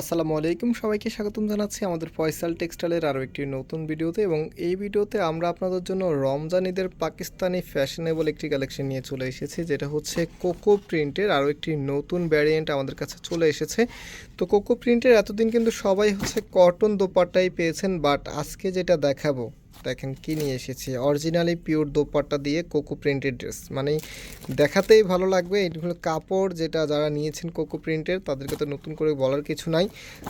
আসসালামু আলাইকুম। সবাইকে স্বাগতম জানাচ্ছি আমাদের ফয়সাল টেক্সটাইলের আরও একটি নতুন ভিডিওতে এবং এই ভিডিওতে আমরা আপনাদের জন্য রমজানিদের পাকিস্তানি ফ্যাশনেবল একটি কালেকশন নিয়ে চলে এসেছি, যেটা হচ্ছে কোকো প্রিন্টের আরও একটি নতুন ভ্যারিয়েন্ট আমাদের কাছে চলে এসেছে। তো কোকো প্রিন্টের এতদিন কিন্তু সবাই হচ্ছে কটন দোপাটাই পেয়েছেন, বাট আজকে যেটা দেখাবো দেখেন কি নিয়ে এসেছি? অরিজিনালি পিওর দোপাট্টা দিয়ে কোকো প্রিন্টেড ড্রেস মানে দেখাতেই ভালো লাগবে। এগুলো কাপড় যেটা যারা নিয়েছেন কোকো প্রিন্টের তাদেরকে তো নতুন করে বলার কিছু নাই।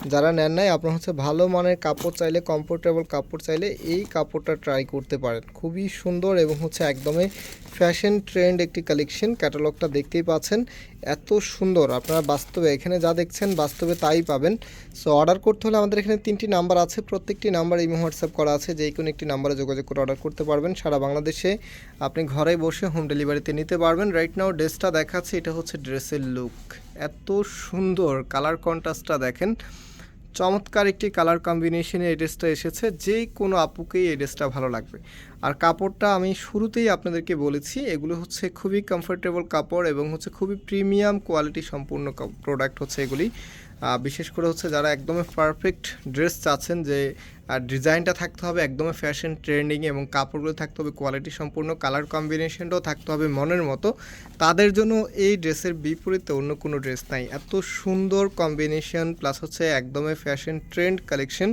যারা নেন নাই, আপনার হচ্ছে ভালো মানের কাপড় চাইলে কমফোর্টেবল কাপড় চাইলে এই কাপড়টা ট্রাই করতে পারেন। খুবই সুন্দর এবং হচ্ছে একদমই ফ্যাশন ট্রেন্ড একটি কালেকশন ক্যাটালগটা দেখতেই পাচ্ছেন। এত সুন্দর। আপনারা বাস্তবে এখানে যা দেখছেন, বাস্তবে তাই পাবেন। সো অর্ডার করতে হলে আমাদের এখানে তিনটি নাম্বার আছে। প্রত্যেকটি নাম্বার এই হোয়াটসঅ্যাপ করা আছে। যে কোনো একটি নাম্বারে যোগাযোগ করে অর্ডার করতে পারবেন। সারা বাংলাদেশে আপনি ঘরে বসে হোম ডেলিভারিতে নিতে পারবেন। রাইট নাও ড্রেসটা দেখাচ্ছে, এটা হচ্ছে ড্রেসের লুক এত সুন্দর কালার কন্ট্রাস্টটা দেখেন। চমৎকার একটি কালার কম্বিনেশনে এই ড্রেসটা এসেছে। যে কোনো আপুকেই এই ড্রেসটা ভালো লাগবে। আর কাপড়টা আমি শুরুতেই আপনাদেরকে বলেছি, এগুলো হচ্ছে খুবই কমফোর্টেবল কাপড় এবং হচ্ছে খুবই প্রিমিয়াম কোয়ালিটি সম্পূর্ণ প্রোডাক্ট হচ্ছে এগুলি। বিশেষ করে হচ্ছে যারা একদমই পারফেক্ট ড্রেস চাচ্ছেন যে আর ডিজাইনটা থাকতে হবে একদমই ফ্যাশন ট্রেন্ডিং এবং কাপড়গুলো থাকতে হবে কোয়ালিটি সম্পূর্ণ কালার কম্বিনেশনটাও থাকতে হবে মনের মতো। তাদের জন্য এই ড্রেসের বিপরীতে অন্য কোনো ড্রেস নাই। এত সুন্দর কম্বিনেশন প্লাস হচ্ছে একদমই ফ্যাশন ট্রেন্ড কালেকশন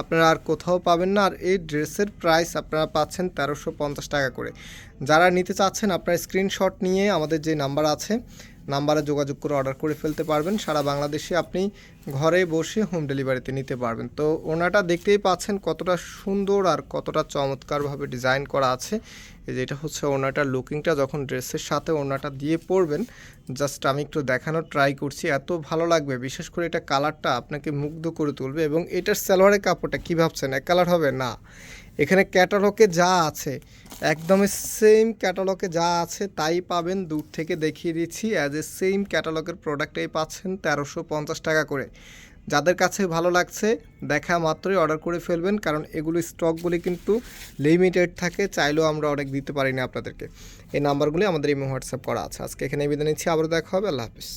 আপনারা আর কোথাও পাবেন না। আর এই ড্রেসের প্রাইস আপনারা পাচ্ছেন তেরোশো পঞ্চাশ টাকা করে। যারা নিতে চাচ্ছেন, আপনার স্ক্রিনশট নিয়ে আমাদের যে নাম্বার আছে নাম্বারে যোগাযোগ করে অর্ডার করে ফেলতে পারবেন। সারা বাংলাদেশে আপনি ঘরে বসে হোম ডেলিভারিতে নিতে পারবেন। তো ওনাটা দেখতেই পাচ্ছেন কতটা সুন্দর আর কতটা চমৎকারভাবে ডিজাইন করা আছে। এই যে এটা হচ্ছে ওনাটার লুকিংটা যখন ড্রেসের সাথে ওনাটা দিয়ে পরবেন জাস্ট আমি একটু দেখানোর ট্রাই করছি। এত ভালো লাগবে, বিশেষ করে এটা কালারটা আপনাকে মুগ্ধ করে তুলবে। এবং এটার সালোয়ারের কাপড়টা কী ভাবছেন, এক কালার হবে? না। এখানে ক্যাটালগে যা আছে, একদমই সেম ক্যাটালগে যা আছে তাই পাবেন। দূর থেকে দেখিয়ে দিচ্ছি অ্যাজ এ সেম ক্যাটালগের প্রোডাক্টটাই পাচ্ছেন তেরোশো পঞ্চাশ টাকা করে। যাদের কাছে ভালো লাগছে, দেখা মাত্রই অর্ডার করে ফেলবেন, কারণ এগুলো স্টকগুলি কিন্তু লিমিটেড থাকে, চাইলেও আমরা অনেক দিতে পারি না আপনাদেরকে। এই নাম্বারগুলি আমাদের এই হোয়াটসঅ্যাপ করা আছে। আজকে এখানে বিদায় নিচ্ছি আবার দেখা হবে, আল্লাহ হাফিজ।